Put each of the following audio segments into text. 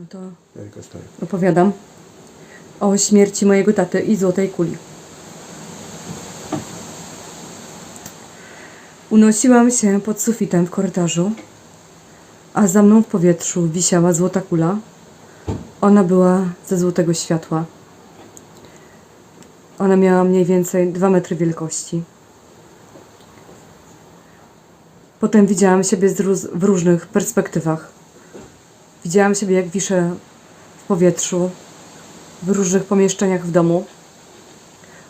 No to opowiadam o śmierci mojego taty i złotej kuli. Unosiłam się pod sufitem w korytarzu, a za mną w powietrzu wisiała złota kula. Ona była ze złotego światła. Ona miała mniej więcej 2 metry wielkości. Potem widziałam siebie w różnych perspektywach. Widziałam siebie, jak wiszę w powietrzu, w różnych pomieszczeniach w domu,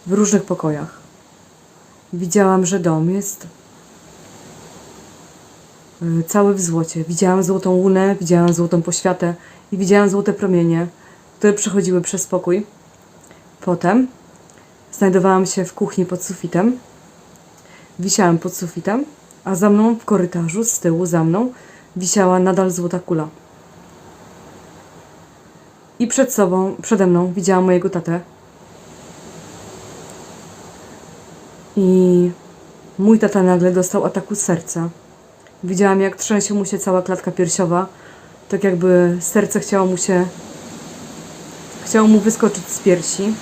w różnych pokojach. Widziałam, że dom jest y, cały w złocie. Widziałam złotą łunę, widziałam złotą poświatę i widziałam złote promienie, które przechodziły przez pokój. Potem znajdowałam się w kuchni pod sufitem. Wisiałam pod sufitem, a za mną w korytarzu, z tyłu za mną, wisiała nadal złota kula. I przed sobą, przede mną widziałam mojego tatę. I mój tata nagle dostał ataku serca. Widziałam, jak trzęsie mu się cała klatka piersiowa, tak jakby serce chciało mu się. chciało mu wyskoczyć z piersi.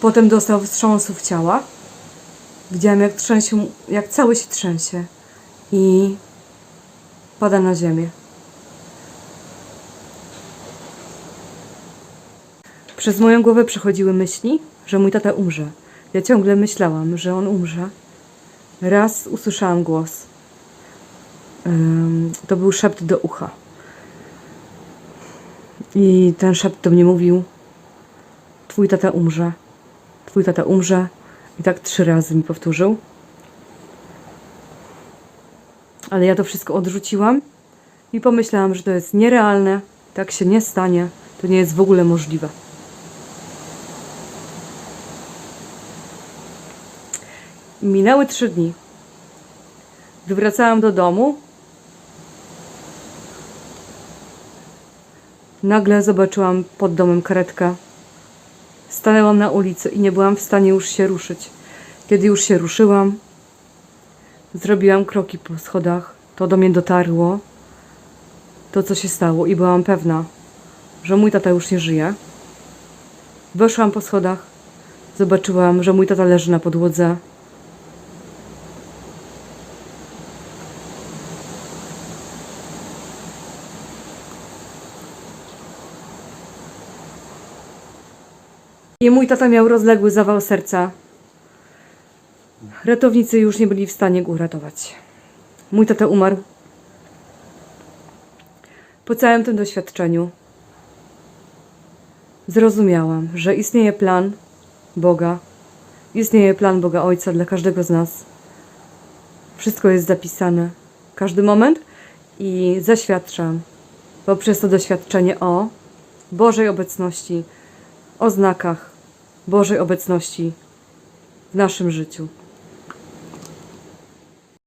Potem dostał wstrząsów ciała. Widziałam, jak trzęsie, jak cały się trzęsie i pada na ziemię. Przez moją głowę przechodziły myśli, że mój tata umrze. Ja ciągle myślałam, że on umrze. Raz usłyszałam głos. To był szept do ucha. I ten szept do mnie mówił: Twój tata umrze. Twój tata umrze. I tak trzy razy mi powtórzył. Ale ja to wszystko odrzuciłam i pomyślałam, że to jest nierealne, tak się nie stanie, to nie jest w ogóle możliwe. Minęły trzy dni. Gdy wracałam do domu, nagle zobaczyłam pod domem karetkę. Stanęłam na ulicy i nie byłam w stanie już się ruszyć. Kiedy już się ruszyłam, zrobiłam kroki po schodach. To do mnie dotarło, to co się stało, i byłam pewna, że mój tata już nie żyje. Weszłam po schodach, zobaczyłam, że mój tata leży na podłodze. I mój tata miał rozległy zawał serca. Ratownicy już nie byli w stanie go uratować. Mój tata umarł. Po całym tym doświadczeniu zrozumiałam, że istnieje plan Boga, istnieje plan Boga Ojca dla każdego z nas. Wszystko jest zapisane, każdy moment i zaświadczam poprzez to doświadczenie o Bożej obecności, o znakach Bożej obecności w naszym życiu.